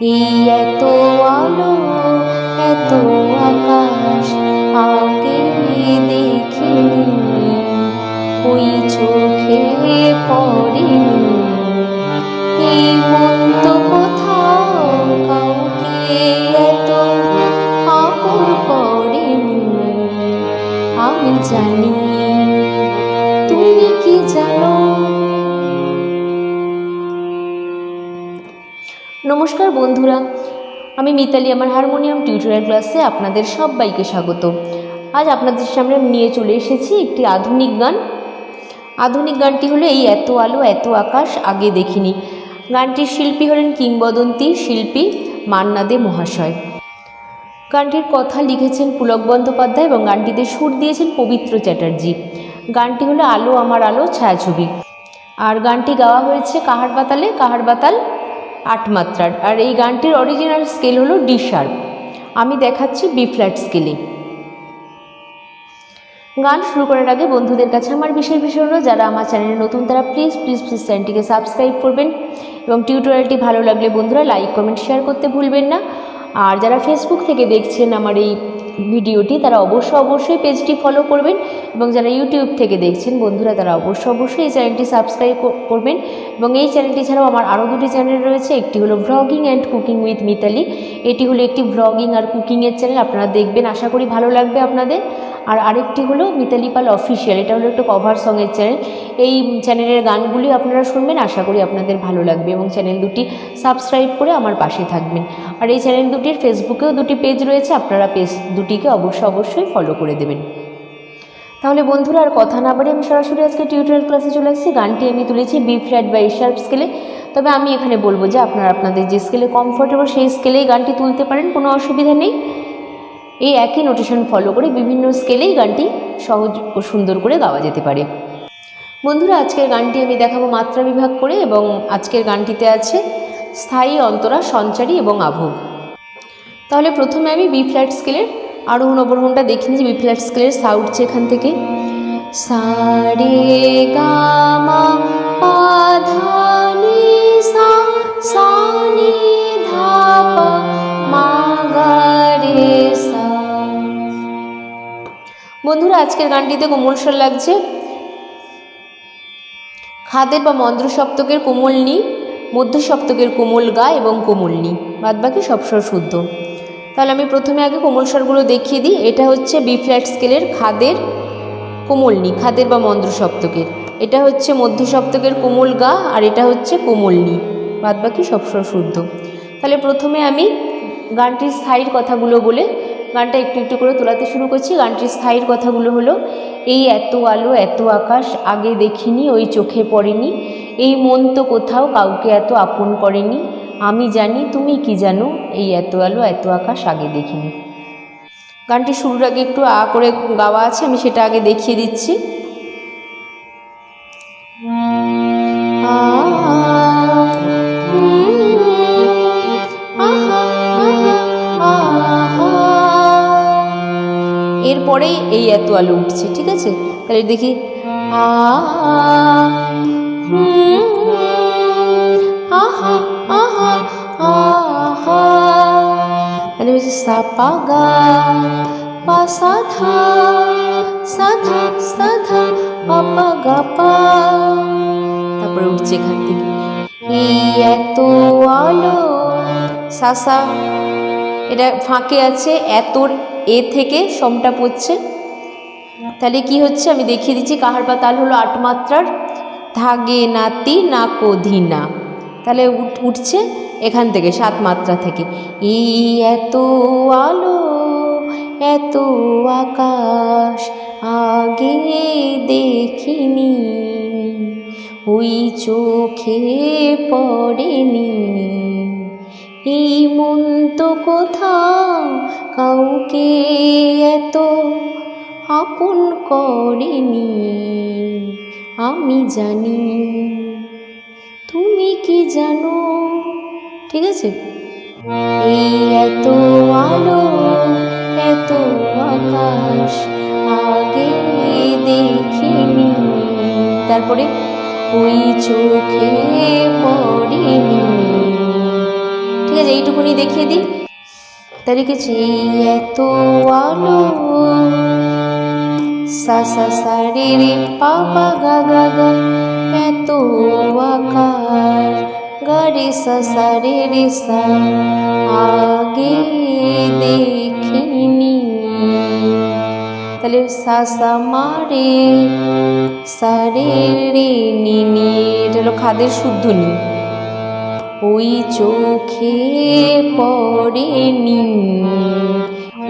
এই এত আলো, এত আকাশ, আগে দেখিনি। ওই চোখে পড়েনি। এই তো কোথাও কাউকে এত আপন করেনি। আমি জানি নমস্কার বন্ধুরা, আমি মিতালি, আমার হারমোনিয়াম টিউটোরিয়াল ক্লাসে আপনাদের সবাইকে স্বাগত। আজ আপনাদের সামনে নিয়ে চলে এসেছি একটি আধুনিক গান। আধুনিক গানটি হলো এই, এত আলো, এত আকাশ, আগে দেখিনি। গানটির শিল্পী হলেন কিংবদন্তি শিল্পী মান্নাদে মহাশয়। গানটির কথা লিখেছেন পুলক বন্দ্যোপাধ্যায় এবং গানটিতে সুর দিয়েছেন পবিত্র চ্যাটার্জি। গানটি হলো আলো, আমার আলো, ছায়াছবি। আর গানটি গাওয়া হয়েছে কাহার বাতালে, কাহার বাতাল? আট মাত্রার। আর এই গানটির অরিজিনাল স্কেল হলো ডি শার্প আমি দেখাচ্ছি বি ফ্ল্যাট স্কেলে গান শুরু করার আগে বন্ধুদের কাছে আমার বিশেষ বিষয় হলো যারা আমার চ্যানেলে নতুন, তারা প্লিজ প্লিজ প্লিজ চ্যানেলটিকে সাবস্ক্রাইব করবেন এবং টিউটোরিয়ালটি ভালো লাগলে বন্ধুরা লাইক কমেন্ট শেয়ার করতে ভুলবেন না। আর যারা ফেসবুক থেকে দেখছেন আমার এই ভিডিওটি তারা অবশ্য অবশ্যই পেজটি ফলো করবেন এবং যারা ইউটিউব থেকে দেখছেন, বন্ধুরা তারা অবশ্য অবশ্যই এই চ্যানেলটি সাবস্ক্রাইব করবেন এবং এই চ্যানেলটি ছাড়াও আমার আরও দুটি চ্যানেল রয়েছে। একটি হলো vlogging and cooking with Mitali এটি হলো একটি ভ্লগিং আর কুকিংয়ের চ্যানেল আপনারা দেখবেন, আশা করি ভালো লাগবে আপনাদের। আর আরেকটি হলো মিতালি পাল অফিসিয়াল এটা হলো একটা কভার সঙের চ্যানেল এই চ্যানেলের গানগুলি আপনারা শুনবেন, আশা করি আপনাদের ভালো লাগবে এবং চ্যানেল দুটি সাবস্ক্রাইব করে আমার পাশে থাকবেন। আর এই চ্যানেল দুটির ফেসবুকেও দুটি পেজ রয়েছে, আপনারা পেজ দুটিকে অবশ্যই অবশ্যই ফলো করে দেবেন। তাহলে বন্ধুরা, আর কথা না বাড়ি আমি সরাসরি আজকে টিউটোরিয়াল ক্লাসে চলে আসছি। গানটি আমি তুলেছি বি ফ্ল্যাট বা শার্প স্কেলে তবে আমি এখানে বলব যে আপনারা আপনাদের যে স্কেলে কমফোর্টেবল সেই স্কেলেই গানটি তুলতে পারেন, কোনো অসুবিধা নেই। এই একই নোটেশন ফলো করে বিভিন্ন স্কেলেই গানটি সহজ ও সুন্দর করে গাওয়া যেতে পারে। বন্ধুরা, আজকের গানটি আমি দেখাবো মাত্রা বিভাগ করে এবং আজকের গানটিতে আছে স্থায়ী অন্তরা, সঞ্চারী এবং আভোগ। তাহলে প্রথমে আমি বি ফ্ল্যাট স্কেলের আরোহণ অবরোহণটা দেখে নিয়েছি বি ফ্ল্যাট স্কেলের সা উঠছে এখান থেকে। সারে গামা পাধানি সা, সানি ধাপা বন্ধুরা, আজকের গানটিতে কোমল স্বর লাগছে। খাদের বা মন্দ্র সপ্তকের কোমল নি মধ্য সপ্তকের কোমল গা এবং কোমল নি বাদ বাকি সব স্বর শুদ্ধ। তাহলে আমি প্রথমে আগে কোমল স্বরগুলো দেখিয়ে দিই। এটা হচ্ছে বি ফ্ল্যাট স্কেলের খাদের কোমল নি খাদের বা মন্দ্র সপ্তকের। এটা হচ্ছে মধ্য সপ্তকের কোমল গা আর এটা হচ্ছে কোমল নি বাদ বাকি সব স্বর শুদ্ধ। তাহলে প্রথমে আমি গানটির স্থায়ীর কথাগুলো বলে গানটা একটু একটু করে তোলাতে শুরু করছি। গানটির স্থায়ীর কথাগুলো হলো, এই এত আলো, এত আকাশ, আগে দেখিনি, ওই চোখে পড়েনি। এই মন তো কোথাও কাউকে এত আপন করেনি। আমি জানি, তুমি কি জানো, এই এত আলো, এত আকাশ, আগে দেখিনি। গানটি শুরুর আগে একটু আ করে গাওয়া আছে, আমি সেটা আগে দেখিয়ে দিচ্ছি। এরপরেই এই এত আলো উঠছে ঠিক আছে তাহলে দেখি আ আহা আহা আহা তাহলে হচ্ছে সাপা গা পা সাধা সাধা সাধা পাপা গা পা তারপরে উঠছে এখান থেকে এই এত আলো সাসা এটা ফাঁকে আছে এতর এ থেকে সমটা পড়ছে। তাহলে কি হচ্ছে? আমি দেখিয়ে দিচ্ছি, কাহার বা তাল হলো আট মাত্রার। ধাগে নাতি না কোধিনা তাহলে উঠ, উঠছে এখান থেকে, সাত মাত্রা থেকে। এই এত আলো, এত আকাশ, আগে দেখিনি। ওই চোখে পড়েনি। এই মন তো কাউকে এত আপন করেনি, আমি জানি। তুমি কি জানো? ঠিক আছে? এই এত আলো, এত আকাশ আগে দেখিনি। তারপরে ওই চোখে পড়েনি। ঠিক আছে, এইটুকুনি দেখিয়ে দিই। এই এত আলো সা সা সা, রে রে, পা পা, গা গা গা। এত আকাশ গা, রে, সা সা, রে রে, সা। আগে দেখিনি। তাহলে সা সা, মা, রে, সা, রে রে, নি নি। এটা হলো খাদের শুদ্ধ নি। ওই চোখে পড়েনি,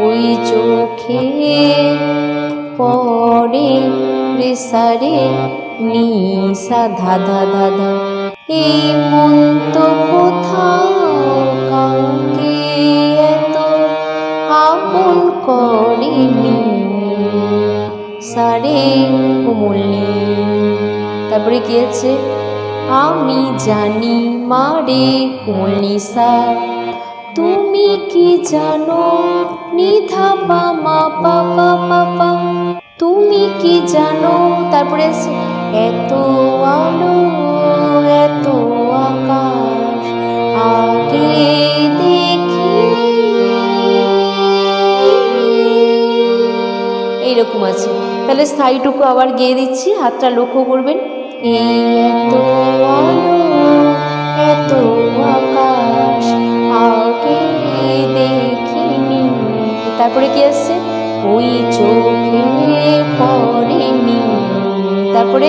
ওই চোখে পড়ে রে সারে নি সা ধা ধা ধা। এই মন তো কোথাও কাউকে এত আপন করেনি। সারে কোমলনি, তারপরে কি আছে? আমি জানি মারে নিশা তুমি কি জানো নিধা পা মা পা পা পা পা? তুমি কি জানো তারপরে এত আলো, এত আকাশ, আগে দেখি এইরকম আছে। তাহলে স্থায়ীটুকু আবার গেয়ে দিচ্ছি, হাতটা লক্ষ্য করবেন। এত আলো, এত দেখিনি। তারপরে কি আসছে? ওই চোখে পড়েনি। তারপরে?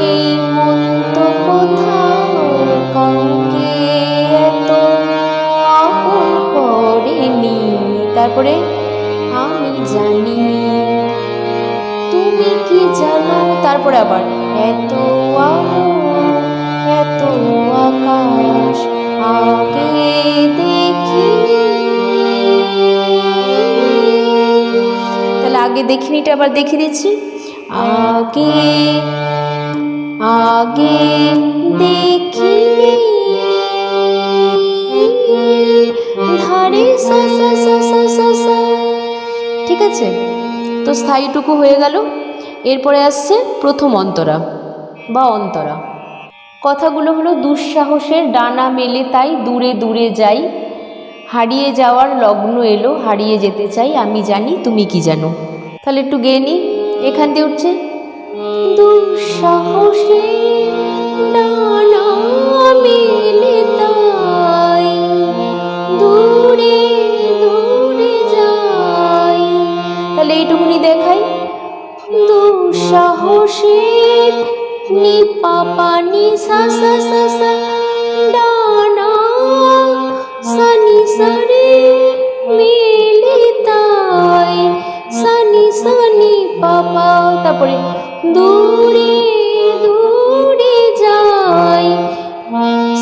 এই মন তো কোথাও আপন করেনি। তারপরে? আমি জানি জানো তারপরে আবার। এত আলো, এত আকাশ, আগে দেখিনি তাহলে আগে দেখিনিটা আবার দেখিয়ে দিচ্ছি। আগে আগে দেখিনি ধারে সা সা সা সা সা। ঠিক আছে? তো স্থায়ীটুকু হয়ে গেল। এরপরে আসছে প্রথম অন্তরা বা অন্তরা। কথাগুলো হলো, দুঃসাহসের ডানা মেলে তাই দূরে দূরে যাই। হারিয়ে যাওয়ার লগ্ন এলো, হারিয়ে যেতে চাই, আমি জানি তুমি কি জানো। তাহলে একটু গেয়ে নিই, এখান দিয়ে উঠছে। দুঃসাহসের ডানা মেলে নি পাপা নি সা সা সা সা ডানা সানি সারে মেলে তাই। সানি সানি পাপা, তারপরে দূরে দূরে যাই।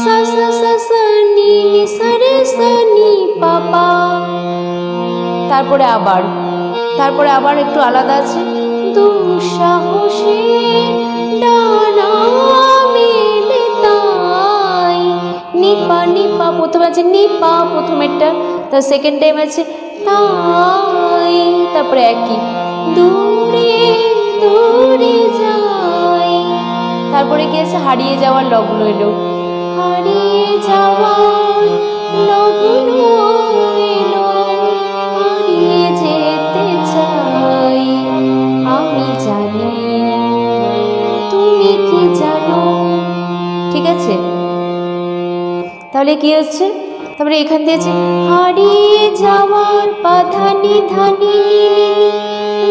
সা সা সা সা নি নি সারে সানি পাপা। তারপরে আবার তারপরে আবার একটু আলাদা আছে। দুঃসাহসে ডানা মেলে তাই নিপা নিপা, প্রথমে আছে নিপা প্রথমেরটা তার সেকেন্ড টাইম আছে তাই। তারপরে একই। দূরে দূরে যাই। তারপরে কি আছে? হারিয়ে যাওয়ার লগ্ন এলো। হারিয়ে যাওয়ার লগ্ন এলো। হারিয়ে যেতে চাই। তাহলে কি হচ্ছে? তারপরে এখান আছে হারিয়ে যাওয়ার বাধা নিধানি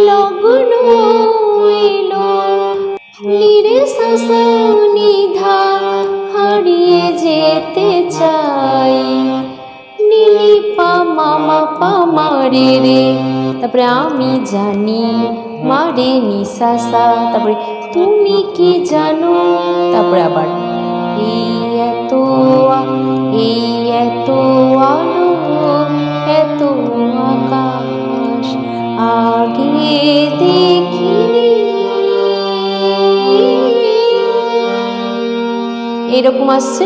লগ্ন নিধা হারিয়ে যেতে চাই। নীলি পা মামা পা মারে রে। তারপরে আমি জানি, মারে নিশাসা। তারপরে, তুমি কি জানো? তারপরে আবার, এই এত এই এত আলো এত আকাশ আগে দেখিনি এরকম আসছে।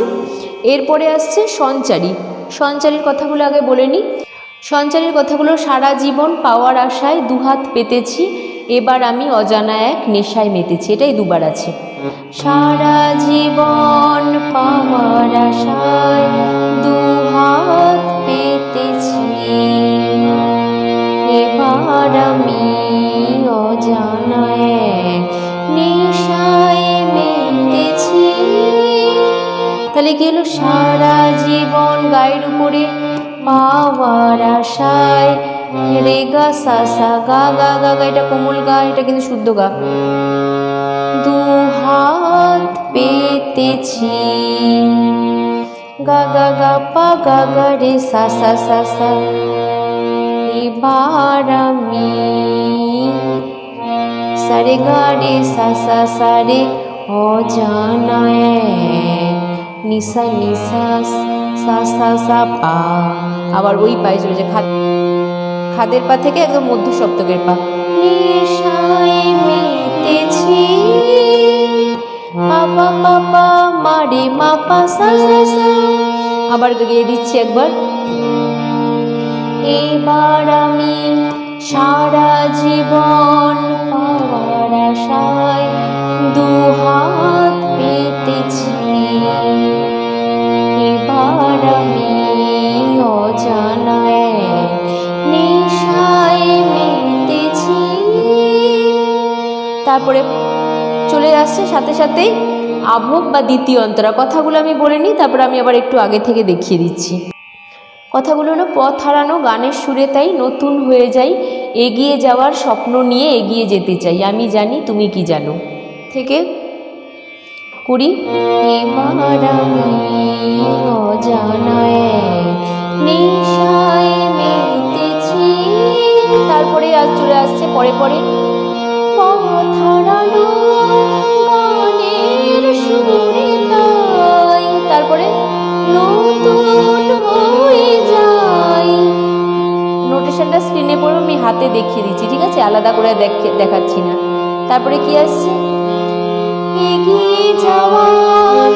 এরপরে আসছে সঞ্চারী। সঞ্চারীর কথাগুলো আগে বলে নিই সঞ্চারীর কথাগুলো, সারা জীবন পাওয়ার আশায় দুহাত পেতেছি, এবার আমি অজানা এক নেশায় মেতেছি। এটাই দুবার আছে। সারা জীবন পাওয়ার আশায় দুহাত পেতেছি। এবার আমি অজানায় নিশায় মেতেছি। তাহলে কি সারা জীবন গায়ের উপরে পাওয়ার আশায় রে গা সা গা গা গা গা, এটা কোমল গা, এটা কিন্তু শুদ্ধ গা। দু হাত পেতেছি গা গা গা পা গা গা রে সা সা সা সা। এবার আমি সারে গা রে সা সা সা রে অজানা নিসা নিসা সা সা সা পা। আবার ওই পায়ে চলে যায় খাদ খাদের পা থেকে একদম মধ্য সপ্তকের পা। নেশায় মেতেছি পাপা পাপা মারে, মা সা সা সা। আবার গিয়ে দিচ্ছি একবার। এবার আমি সারা জীবন পাওয়ার আশায় দু হাত পেতেছি। এবার আমি অজানা এক নেশায় মেতেছি। তারপরে চলে আসছে। সাথে সাথেই আভোগ বা দ্বিতীয় অন্তরা। কথাগুলো আমি বলে নিই তারপরে আমি আবার একটু আগে থেকে দেখিয়ে দিচ্ছি। কথাগুলো হলো পথ হারানো গানের সুরে তাই নতুন হয়ে যাই এগিয়ে যাওয়ার স্বপ্ন নিয়ে এগিয়ে যেতে চাই। আমি জানি তুমি কি জানো? থেকে কুড়ি। তারপরে আজ চলে আসছে পরে পরে। তারপরে নতুন হয়ে যায়। নোটেশনটা স্ক্রিনে পড়ে, আমি হাতে দেখিয়ে দিচ্ছি, ঠিক আছে? আলাদা করে দেখে, দেখাচ্ছি না। তারপরে কি আসছে? এগিয়ে যাওয়ার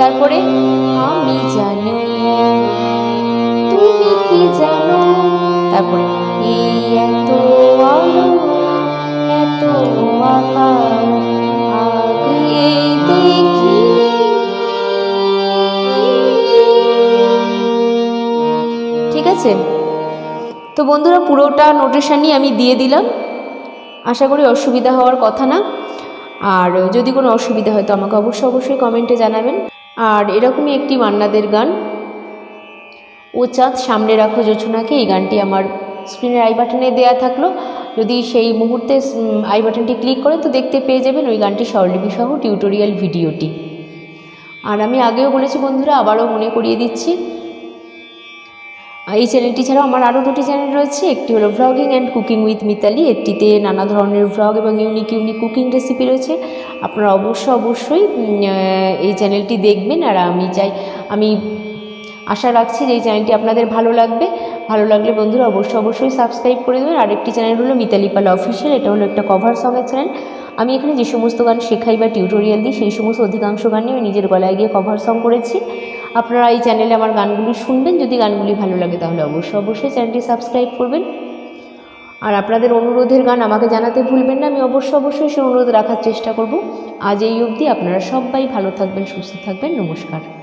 তারপরে, আমি জানি তুমি কি জানো? তারপরে এই এত আলো এত ঠিক আছে? তো বন্ধুরা, পুরোটা নোটেশনই আমি দিয়ে দিলাম। আশা করি অসুবিধা হওয়ার কথা না। আর যদি কোনো অসুবিধা হয়, তো আমাকে অবশ্যই অবশ্যই কমেন্টে জানাবেন। আর এরকমই একটি মান্নাদের গান। ও চাঁদ, সামনে রাখো জোছনাকে। এই গানটি আমার স্ক্রিনের আই বাটনে দেয়া থাকল। যদি সেই মুহূর্তে আই বাটনটি ক্লিক করেন তো দেখতে পেয়ে যাবেন ওই গানটি স্বরলিপি সহ টিউটোরিয়াল ভিডিওটি আর আমি আগেও বলেছি বন্ধুরা, আবারও মনে করিয়ে দিচ্ছি। এই চ্যানেলটি ছাড়াও আমার আরও দুটি চ্যানেল রয়েছে। একটি হলো vlogging and cooking with Mitali একটিতে নানা ধরনের ভ্লগ এবং ইউনিক ইউনিক কুকিং রেসিপি রয়েছে। আপনারা অবশ্য, অবশ্যই এই চ্যানেলটি দেখবেন। আর আমি চাই, আমি আশা রাখছি যে এই চ্যানেলটি আপনাদের ভালো লাগবে। ভালো লাগলে বন্ধুরা অবশ্যই অবশ্যই সাবস্ক্রাইব করে দেবেন। আরেকটি চ্যানেল হলো মিতালি পালা অফিসিয়াল এটা হলো একটা কভার সঙের চ্যানেল আমি এখানে যে সমস্ত গান শেখাই বা টিউটোরিয়াল দিই, সেই সমস্ত অধিকাংশ গানই আমি নিজের গলায় গিয়ে কভার সং করেছি। আপনারা এই চ্যানেলে আমার গানগুলি শুনবেন। যদি গানগুলি ভালো লাগে তাহলে অবশ্যই অবশ্যই চ্যানেলটি সাবস্ক্রাইব করবেন। আর আপনাদের অনুরোধের গান আমাকে জানাতে ভুলবেন না। আমি অবশ্যই অবশ্যই সেই অনুরোধ রাখার চেষ্টা করব। আজ এই অবধি আপনারা সবাই ভালো থাকবেন, সুস্থ থাকবেন। নমস্কার।